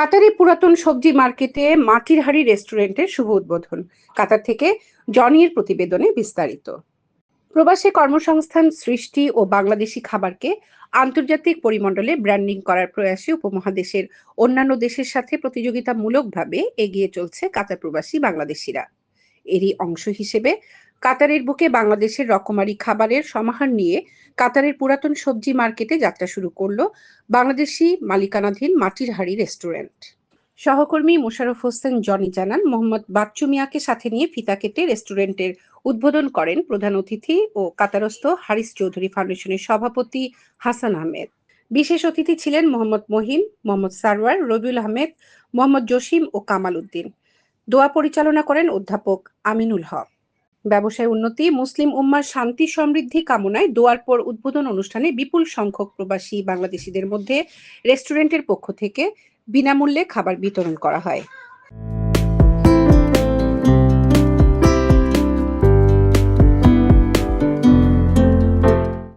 কাতারে পুরাতন সবজি মার্কেটে মাটির হাড়ি রেস্টুরেন্টের শুভ উদ্বোধন। কাতার থেকে জনির প্রতিবেদনে বিস্তারিত। প্রবাসে কর্মসংস্থান, সৃষ্টি ও বাংলাদেশি খাবারকে আন্তর্জাতিক পরিমণ্ডলে ব্র্যান্ডিং করার প্রয়াসে উপমহাদেশের অন্যান্য দেশের সাথে প্রতিযোগিতামূলকভাবে এগিয়ে চলছে কাতার প্রবাসী বাংলাদেশিরা। এরই অংশ হিসেবে কাতারের বুকে বাংলাদেশের রকমারি খাবারের সমাহার নিয়ে কাতারের পুরাতন সবজি মার্কেটে যাত্রা শুরু করল বাংলাদেশি মালিকানাধীন মাটির হাড়ি রেস্টুরেন্ট। সহকর্মী মোশারফ হোসেন জনি জানান, মোহাম্মদ বাচ্চু মিয়াকে সাথে নিয়ে ফিতা কেটে রেস্টুরেন্টের উদ্বোধন করেন প্রধান অতিথি ও কাতারস্থ হারিস চৌধুরী ফাউন্ডেশনের সভাপতি হাসান আহমেদ। বিশেষ অতিথি ছিলেন মোহাম্মদ মহিন, মোহাম্মদ সারওয়ার, রবিউল আহমেদ, মোহাম্মদ জসিম ও কামাল উদ্দিন। দোয়া পরিচালনা করেন অধ্যাপক আমিনুল হক। ব্যবসায় উন্নতি, মুসলিম উম্মার শান্তি, সমৃদ্ধি কামনায় দোয়ার পর উদ্বোধন অনুষ্ঠানে বিপুল সংখ্যক প্রবাসী বাংলাদেশিদের মধ্যে রেস্টুরেন্টের পক্ষ থেকে বিনামূল্যে খাবার বিতরণ করা হয়।